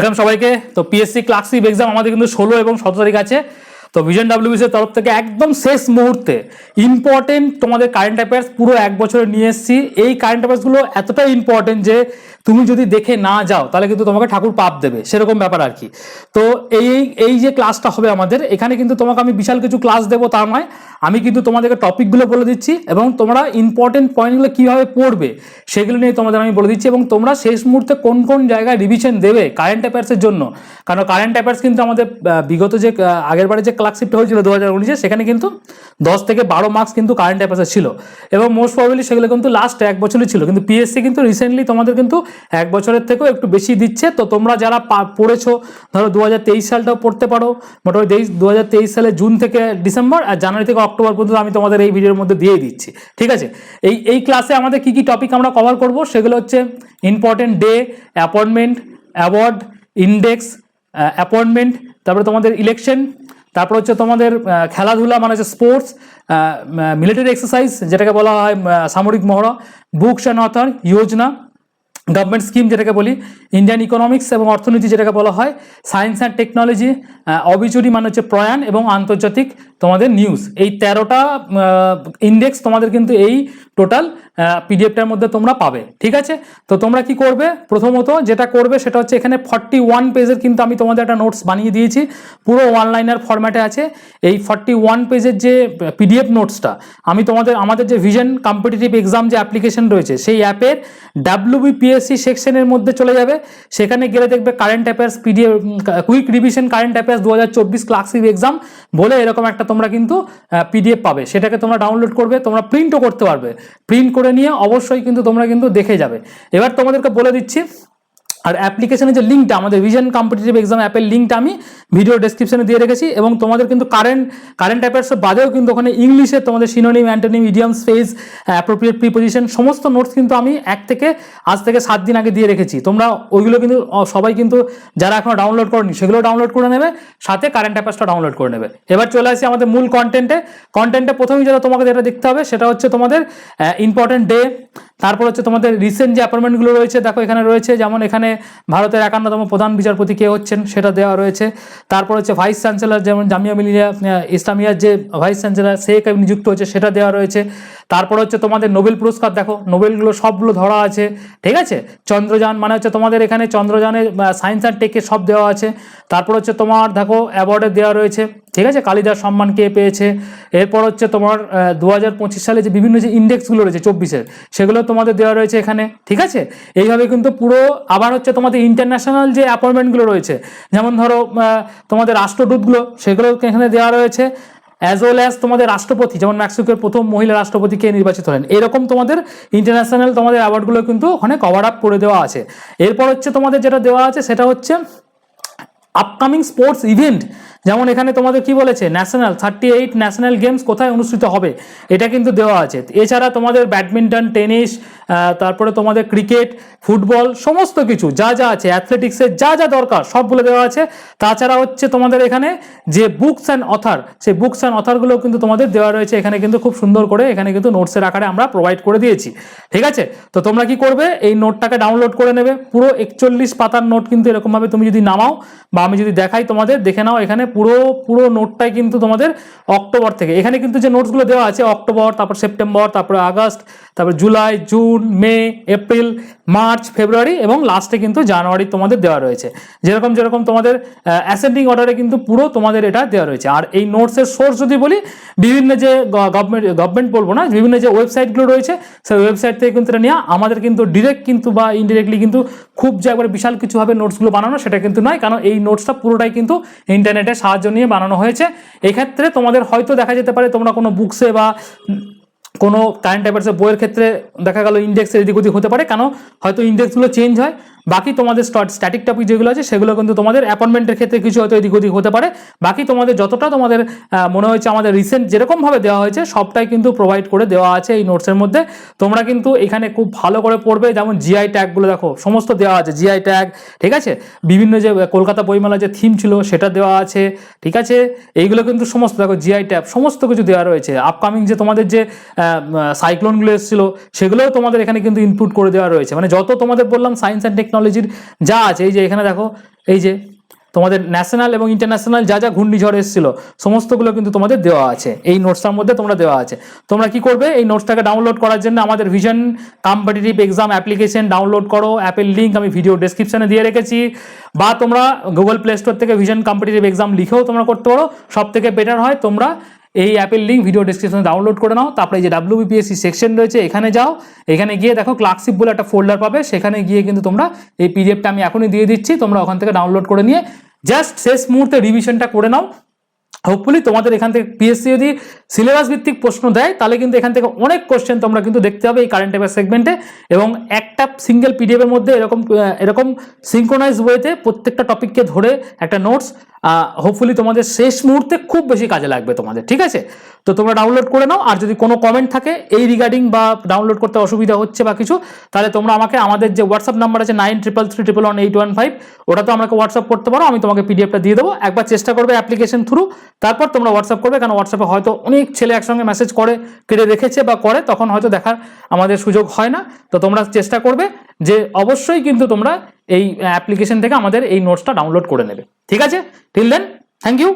Welcome সবাইকে। তো PSC classic exam আমাদের কিন্তু ষোলো এবং সতেরো তারিখ আছে। তো ভিশন ডাব্লিউবিসি এর তরফ থেকে একদম শেষ মুহূর্তে ইম্পর্টেন্ট তোমাদের কারেন্ট অ্যাফেয়ার্স পুরো এক বছরে নিয়ে এসেছি। এই কারেন্ট অ্যাফেয়ার্সগুলো এতটাই ইম্পর্টেন্ট যে তুমি যদি দেখে না যাও, তাহলে কিন্তু তোমাকে ঠাকুর পাপ দেবে। সেরকম ব্যাপার আর কি। তো এই এই যে ক্লাসটা হবে আমাদের, এখানে কিন্তু তোমাকে আমি বিশাল কিছু ক্লাস দেবো তা নয়। আমি কিন্তু তোমাদেরকে টপিকগুলো বলে দিচ্ছি এবং তোমরা ইম্পর্টেন্ট পয়েন্টগুলো কীভাবে পড়বে সেগুলো নিয়ে তোমাদের আমি বলে দিচ্ছি এবং তোমরা শেষ মুহূর্তে কোন কোন জায়গায় রিভিশন দেবে কারেন্ট অ্যাফেয়ার্সের জন্য। কারণ কারেন্ট অ্যাফেয়ার্স কিন্তু আমাদের বিগত যে আগের বারে যে ক্লাসশিপটা হয়েছিল দু হাজার উনিশে, সেখানে কিন্তু দশ থেকে বারো মার্কস কিন্তু কারেন্ট অ্যাফেয়ার্সের ছিল। এবং মোস্ট প্রবাবলি সেগুলো কিন্তু লাস্ট এক বছরই ছিল। কিন্তু পিএসসি কিন্তু রিসেন্টলি তোমাদের কিন্তু এক বছরের থেকেও একটু বেশি দিচ্ছে। তো তোমরা যারা পড়েছো, ধরো দু হাজার তেইশ সালটাও পড়তে পারো। মোটামুটি দু হাজার তেইশ সালে জুন থেকে ডিসেম্বর আর জানুয়ারি থেকে অক্টোবর পর্যন্ত আমি তোমাদের এই ভিডিওর মধ্যে দিয়ে দিচ্ছি। ঠিক আছে? এই এই ক্লাসে আমাদের কি কি টপিক আমরা কভার করব? সেগুলো হচ্ছে important day appointment award index appointment তারপরে তোমাদের ইলেকশন তারপর হচ্ছে তোমাদের খেলাধুলা মানে হচ্ছে স্পোর্টস মিলিটারি এক্সারসাইজ যেটাকে বলা হয় সামরিক মহড়া বুকস অ্যান্ড অথর যোজনা গভর্নমেন্ট স্কিম যেটাকে বলি ইন্ডিয়ান ইকোনমিক্স এবং অর্থনীতি যেটাকে বলা হয় সায়েন্স অ্যান্ড টেকনোলজি অবিচুরি মানে হচ্ছে প্রয়াণ এবং আন্তর্জাতিক তোমাদের নিউজ এই তেরোটা ইন্ডেক্স তোমাদের কিন্তু এই টোটাল পিডিএফটার মধ্যে তোমরা পাবে। ঠিক আছে? তো তোমরা কি করবে? প্রথমত যেটা করবে সেটা হচ্ছে এখানে ফর্টি ওয়ান পেজের কিন্তু আমি তোমাদের একটা নোটস বানিয়ে দিয়েছি। পুরো অনলাইনের ফরম্যাটে আছে। এই ফর্টি ওয়ান পেজের যে পিডিএফ নোটসটা আমি তোমাদের, আমাদের যে ভিজন কম্পিটিটিভ এক্সাম যে অ্যাপ্লিকেশন রয়েছে, সেই অ্যাপের ডাব্লিউবিপিএসসি সেকশনের মধ্যে চলে যাবে। সেখানে গেলে দেখবে current affairs PDF quick revision current affairs দু হাজার চব্বিশ ক্লাসিক এক্সাম বলে এরকম একটা তোমরা কিন্তু পিডিএফ পাবে। সেটাকে তোমরা ডাউনলোড করবে, তোমরা প্রিন্টও করতে পারবে। প্রিন্ট করে নিয়ে অবশ্যই কিন্তু তোমরা কিন্তু দেখে যাবে। এবার তোমাদেরকে বলে দিচ্ছি আর অ্যাপ্লিকেশনের যে লিঙ্কটা আমাদের ভিশন কম্পিটিটিভ এক্সাম অ্যাপের লিঙ্কটা আমি ভিডিও ডেসক্রিপশনে দিয়ে রেখেছি এবং তোমাদের কিন্তু কারেন্ট কারেন্ট অ্যাফেয়ার্সের বাদেও কিন্তু ওখানে ইংলিশে তোমাদের synonym antonym idiom space appropriate preposition সমস্ত নোটস কিন্তু আমি এক থেকে, আজ থেকে সাত দিন আগে দিয়ে রেখেছি। তোমরা ওইগুলো কিন্তু সবাই কিন্তু যারা এখনও ডাউনলোড করনি, সেগুলো ডাউনলোড করে নেবে, সাথে কারেন্ট অ্যাফেয়ার্সটা ডাউনলোড করে নেবে। এবার চলে আসি আমাদের মূল কন্টেন্টে কন্টেন্টে প্রথমেই যেটা তোমাকে যেটা দেখতে হবে, সেটা হচ্ছে তোমাদের ইম্পর্টেন্ট ডে তারপর হচ্ছে তোমাদের রিসেন্ট যে অ্যাপয়েন্টমেন্টগুলো রয়েছে, দেখো এখানে রয়েছে, যেমন এখানে ভারতের একান্নতম প্রধান বিচারপতি কে হচ্ছেন সেটা দেওয়া রয়েছে। তারপর হচ্ছে ভাইস চ্যান্সেলর যেমন জামিয়া মিলিয়া ইসলামিয়ার যে ভাইস চ্যান্সেলর সে নিযুক্ত হচ্ছে সেটা দেওয়া রয়েছে। তারপর হচ্ছে তোমাদের নোবেল পুরস্কার, দেখো নোবেলগুলো সবগুলো ধরা আছে, ঠিক আছে? চন্দ্রযান মানে হচ্ছে তোমাদের এখানে চন্দ্রযানের সায়েন্স অ্যান্ড টেকের সব দেওয়া আছে। তারপর হচ্ছে তোমার, দেখো অ্যাওয়ার্ডে দেওয়া রয়েছে। ঠিক আছে? কালিদাস সম্মান কে পেয়েছে? এরপর হচ্ছে তোমার দু হাজার পঁচিশ সালে যে বিভিন্ন যে ইন্ডেক্সগুলো রয়েছে চব্বিশের সেগুলো তোমাদের দেওয়া রয়েছে এখানে, ঠিক আছে? এইভাবে কিন্তু পুরো আবার হচ্ছে তোমাদের ইন্টারন্যাশনাল যে অ্যাপয়েন্টমেন্টগুলো রয়েছে, যেমন ধরো তোমাদের রাষ্ট্রদূতগুলো সেগুলো এখানে দেওয়া রয়েছে অ্যাজ ওয়েল অ্যাজ তোমাদের রাষ্ট্রপতি, যেমন মেক্সিকোর প্রথম মহিলা রাষ্ট্রপতি কে নির্বাচিত হলেন, এরকম তোমাদের ইন্টারন্যাশনাল তোমাদের অ্যাওয়ার্ডগুলো কিন্তু ওখানে কভার আপ করে দেওয়া আছে। এরপর হচ্ছে তোমাদের যেটা দেওয়া আছে, সেটা হচ্ছে আপকামিং স্পোর্টস ইভেন্ট যেমন এখানে তোমাদের কি বলেছে? National thirty eight national games কোথায় অনুষ্ঠিত হবে? এটা কিন্তু দেওয়া আছে। এছাড়া তোমাদের ব্যাডমিন্টন, টেনিস তারপরে তোমাদের ক্রিকেট, ফুটবল, সমস্ত কিছু যা যা আছে অ্যাথলেটিক্সের যা যা দরকার সবগুলো দেওয়া আছে। তাছাড়া হচ্ছে তোমাদের এখানে যে বুকস অ্যান্ড অথার সেই বুকস অ্যান্ড অথারগুলো কিন্তু তোমাদের দেওয়া রয়েছে। এখানে কিন্তু খুব সুন্দর করে এখানে কিন্তু নোটসের আকারে আমরা প্রোভাইড করে দিয়েছি। ঠিক আছে? তো তোমরা কি করবে? এই নোটটাকে ডাউনলোড করে নেবে। পুরো একচল্লিশ পাতার নোট কিন্তু এরকমভাবে তুমি যদি নামাও বা আমি যদি দেখাই তোমাদের, দেখে নাও এখানে পুরো পুরো নোটটাই কিন্তু তোমাদের অক্টোবর থেকে। এখানে কিন্তু যে নোটসগুলো দেওয়া আছে, অক্টোবর, তারপর সেপ্টেম্বর, তারপরে আগস্ট তারপর July, June, May, April, March, February এবং লাস্টে কিন্তু জানুয়ারি তোমাদের দেওয়া রয়েছে। যেরকম যেরকম তোমাদের অ্যাসেন্ডিং অর্ডারে কিন্তু পুরো তোমাদের এটা দেওয়া রয়েছে। আর এই নোটসের সোর্স যদি বলি, বিভিন্ন যে গভর্নমেন্ট গভর্নমেন্ট বলব না, বিভিন্ন যে ওয়েবসাইটগুলো রয়েছে, সেই ওয়েবসাইট থেকে কিন্তু এটা নেওয়া আমাদের কিন্তু ডিরেক্ট কিন্তু বা ইনডিরেক্টলি কিন্তু খুব যে একবারে বিশাল কিছুভাবে নোটসগুলো বানানো, সেটা কিন্তু নয়। কারণ এই নোটসটা পুরোটাই কিন্তু ইন্টারনেটের সাহায্য নিয়ে বানানো হয়েছে। এক্ষেত্রে তোমাদের হয়তো দেখা যেতে পারে, তোমরা কোনো বুকসে বা কোনো কারেন্ট অ্যাফেয়ার্সের বইয়ের ক্ষেত্রে দেখা গেল ইন্ডেক্সের এদিক ওদিক হতে পারে। কেন? হয়তো ইন্ডেক্সগুলো চেঞ্জ হয়। বাকি তোমাদের স্ট্যাটিক টপিক যেগুলো আছে, সেগুলো কিন্তু তোমাদের অ্যাপয়েন্টমেন্টের ক্ষেত্রে কিছু হয়তো এদিক ওদিক হতে পারে। বাকি তোমাদের যতটা তোমাদের মনে হয়েছে আমাদের রিসেন্ট যেরকমভাবে দেওয়া হয়েছে, সবটাই কিন্তু প্রোভাইড করে দেওয়া আছে এই নোটসের মধ্যে। তোমরা কিন্তু এখানে খুব ভালো করে পড়বে, যেমন জিআই ট্যাগগুলো দেখো, সমস্ত দেওয়া আছে জিআই ট্যাগ ঠিক আছে? বিভিন্ন যে কলকাতা বইমেলা যে থিম ছিল, সেটা দেওয়া আছে, ঠিক আছে? এইগুলো কিন্তু সমস্ত, দেখো জিআই ট্যাগ সমস্ত কিছু দেওয়া রয়েছে। আপকামিং যে তোমাদের যে সাইক্লোনগুলো এসেছিল, সেগুলোও তোমাদের এখানে কিন্তু ইনপুট করে দেওয়া রয়েছে। মানে যত তোমাদের বললাম সায়েন্স অ্যান্ড টেকনোলজির যা আছে, এই যে এখানে দেখো, এই যে তোমাদের ন্যাশনাল এবং ইন্টারন্যাশনাল যা যা ঘূর্ণিঝড় এসেছিল, সমস্তগুলো কিন্তু তোমাদের দেওয়া আছে। এই নোটসটার মধ্যে তোমরা দেওয়া আছে। তোমরা কি করবে? এই নোটসটাকে ডাউনলোড করার জন্য আমাদের vision competitive exam application download করো। অ্যাপের লিঙ্ক আমি ভিডিও ডেসক্রিপশনে দিয়ে রেখেছি। বা তোমরা গুগল প্লে স্টোর থেকে ভিশন কম্পিটিটিভ এক্সাম লিখেও তোমরা করতে পারো। সব থেকে বেটার হয় তোমরা এই অ্যাপের লিঙ্ক ভিডিও ডিসক্রিপশনে ডাউনলোড করে নাও। তারপরে যে ডাব্লিউবিপিএসসি সেকশন রয়েছে, এখানে যাও। এখানে গিয়ে দেখো ক্লার্কশিপ বলে একটা ফোল্ডার পাবে। সেখানে গিয়ে কিন্তু তোমরা এই পিডিএফটা আমি এখনই দিয়ে দিচ্ছি। তোমরা ওখান থেকে ডাউনলোড করে নিয়ে জাস্ট শেষ মুহূর্তে রিভিশনটা করে নাও। হোপফুলি তোমাদের এখান থেকে পিএসসি যদি সিলেবাস ভিত্তিক প্রশ্ন দেয়, তাহলে কিন্তু এখান থেকে অনেক কোশ্চেন তোমরা কিন্তু দেখতে হবে এই কারেন্ট অ্যাফেয়ার সেগমেন্টে এবং একটা সিঙ্গেল পিডিএফের মধ্যে এরকম এরকম সিঙ্ক্রোনাইজ ওয়েতে প্রত্যেকটা টপিককে ধরে একটা নোটস হোপফুলি তোমাদের শেষ মুহূর্তে খুব বেশি কাজে লাগবে তোমাদের, ঠিক আছে? তো তোমরা ডাউনলোড করে নাও, আর যদি কোনো কমেন্ট থাকে এই রিগার্ডিং বা ডাউনলোড করতে অসুবিধা হচ্ছে বা কিছু, তাহলে তোমরা আমাকে, আমাদের যে হোয়াটসঅ্যাপ নাম্বার আছে nine triple three triple one eight one five ওটা তো আমাকে হোয়াটসঅ্যাপ করতে পারো, আমি তোমাকে পিডিএফটা দিয়ে দেবো। একবার চেষ্টা করবে অ্যাপ্লিকেশন থ্রু তারপর তোমরা হোয়াটসঅ্যাপ করবে কারণ হোয়াটসঅ্যাপে হয়তো অনেক ছেলে একসঙ্গে মেসেজ করে, কেটে রেখেছে বা করে, তখন হয়তো দেখার আমাদের সুযোগ হয় না। তো তোমরা চেষ্টা করবে যে অবশ্যই কিন্তু তোমরা এই অ্যাপ্লিকেশন থেকে আমাদের এই নোটসটা ডাউনলোড করে নেবে। ঠিক আছে? Till then thank you